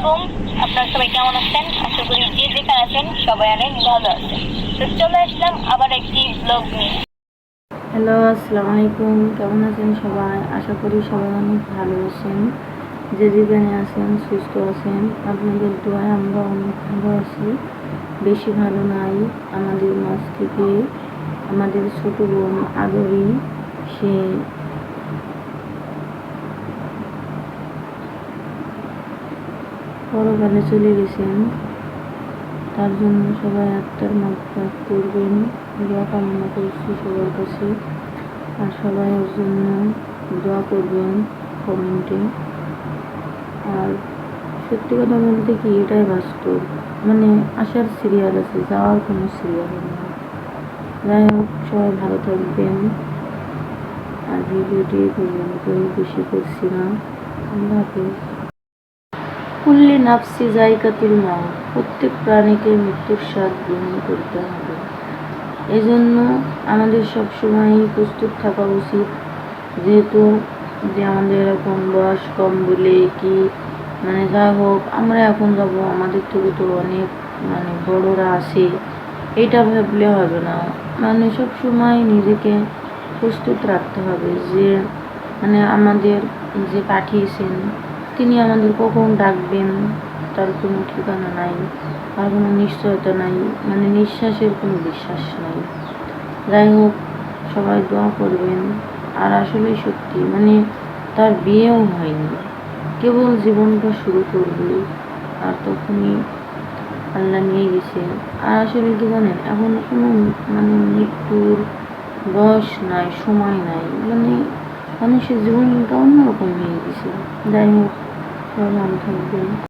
আলাইকুম। আপনারা সবাই কেমন আছেন? আশা করি যে যেখানে আছেন সবাই অনেক ভালো আছেন। তো চলে আসলাম আবার একটি ব্লগ নিয়ে। হ্যালো, আসসালামু আলাইকুম। কেমন আছেন সবাই? আশা করি সবাই অনেক ভালো আছেন। যে যেখানে আছেন, সুস্থ আছেন। আপনাদের দোয়ায় আমরা অনেক ভালো আছি। বেশি ভালো নাই। আমাদের মাছ থেকে আমাদের ছোট বোন আদরি সে পরকালে চলে গেছেন। তার জন্য সবাই আত্মার মাফরাত করবেন। দোয়া কামনা করছি সবার কাছে। আর সবাই ওর জন্য দোয়া করবেন কমেন্টে। আর সত্যি কথা বলতে কি, এটাই বাস্তব। মানে আসার সিরিয়াল আছে, যাওয়ার কোনো সিরিয়াল নেই। যাই হোক, সবাই ভালো থাকবেন। আর ভিডিওটি এই পর্যন্তই। বেশি করছি না। আল্লাহ হাফিজ। কুল্লি নাফসি জায়গাতুল মাও প্রত্যেক প্রাণীকে মৃত্যুর স্বাদ গ্রহণ করতে হবে। এই জন্য আমাদের সবসময়ই প্রস্তুত থাকা উচিত। যেহেতু যে আমাদের এখন বয়স কম বলে কি মানে যা হোক, আমরা এখন যাব, আমাদের থেকে তো অনেক মানে বড়রা আসে এটা ভাবলে হবে না। মানে সব সময় নিজেকে প্রস্তুত রাখতে হবে যে মানে আমাদের যে পাঠিয়েছেন তিনি আমাদের কখন ডাকবেন, তার কোনো ঠিকানা নাই তার কোনো নিশ্চয়তা নাই মানে নিঃশ্বাসের কোনো বিশ্বাস নাই। যাই হোক, সবাই দোয়া করবেন, আর আসলে সত্যি মানে তার বিয়েও হয়নি, কেবল জীবনটা শুরু করবে, আর তখনই আল্লাহ নিয়ে গেছে। আর আসলে কি জানেন, এখন কোনো মানে মৃত্যুর বয়স নাই, সময় নাই মানে মানুষের জীবনটা অন্যরকম হয়ে গেছে। যাই হোক সবাই ভালো থাকবেন